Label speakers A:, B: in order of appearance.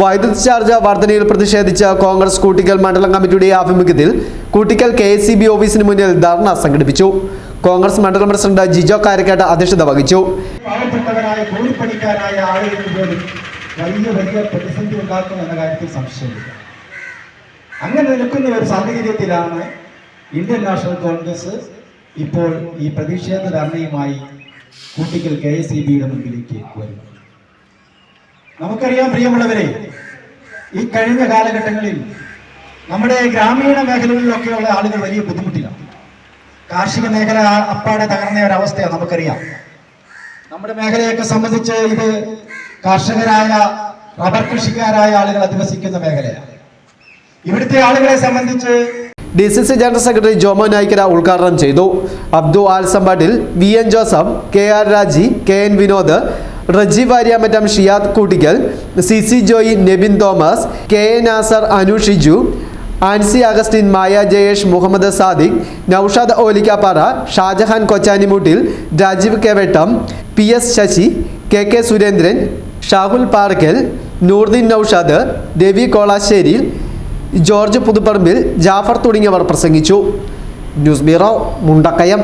A: വൈദ്യുതി ചാർജ് വർധനയിൽ പ്രതിഷേധിച്ച് കോൺഗ്രസ് കൂട്ടിക്കൽ മണ്ഡലം കമ്മിറ്റിയുടെ ആഭിമുഖ്യത്തിൽ കൂട്ടിക്കൽ കെ എസ് ഓഫീസിന് മുന്നിൽ ധർണ സംഘടിപ്പിച്ചു. കോൺഗ്രസ് മണ്ഡലം പ്രസിഡന്റ് ജിജോ കാരക്കാട്ട് അധ്യക്ഷത വഹിച്ചു.
B: പാവപ്പെട്ടവരായ കൂലിപ്പണിക്കാരായ ആളുകൾക്ക് പോലും വലിയ വലിയ പ്രതിസന്ധി ഉണ്ടാക്കും എന്ന കാര്യത്തിൽ സംശയമില്ല. അങ്ങനെ നിൽക്കുന്ന ഒരു സാഹചര്യത്തിലാണ് ഇന്ത്യൻ നാഷണൽ കോൺഗ്രസ് ഇപ്പോൾ ഈ പ്രതിഷേധ ധർണയുമായി കൂട്ടിക്കൽ കെ എസ് ഇ ബിയുടെ മുമ്പിലേക്ക് വരുന്നത്. നമുക്കറിയാം പ്രിയമുള്ളവരെ ഈ കഴിഞ്ഞ കാലഘട്ടങ്ങളിൽ നമ്മുടെ ഗ്രാമീണ മേഖലകളിലൊക്കെയുള്ള ആളുകൾ വലിയ ബുദ്ധിമുട്ടിലാണ്. കാർഷിക മേഖല അപ്പാടെ തകർന്ന ഒരവസ്ഥയാണ് നമുക്കറിയാം. നമ്മുടെ മേഖലയൊക്കെ സംബന്ധിച്ച് ഇത് കർഷകരായ റബ്ബർ കൃഷിക്കാരായ ആളുകൾ അധിവസിക്കുന്ന മേഖലയാണ്. ഇവിടുത്തെ ആളുകളെ സംബന്ധിച്ച്
A: D C C general secretary Jomo Naikkara ഉദ്ഘാടനം ചെയ്തു. Abdu Alsampattil V N Joseph K R Raji K N Vinod Reji Varyamattam Shiyad Koottickal C C Joy Nebin Thomas K A Nasar Anu Shiju Ancy Augustine Maya Jayesh Muhammad Sadiq Noushad Olikkappara Shajahan Kochanimoottil Rajeev Kevattom P S Sasi K K Surendran Shahul Parkal Noordeen Noushad Devi Kolassery George Puthupparambil Jafar തുടങ്ങിയവർ പ്രസംഗിച്ചു. News bureau Mundakayam.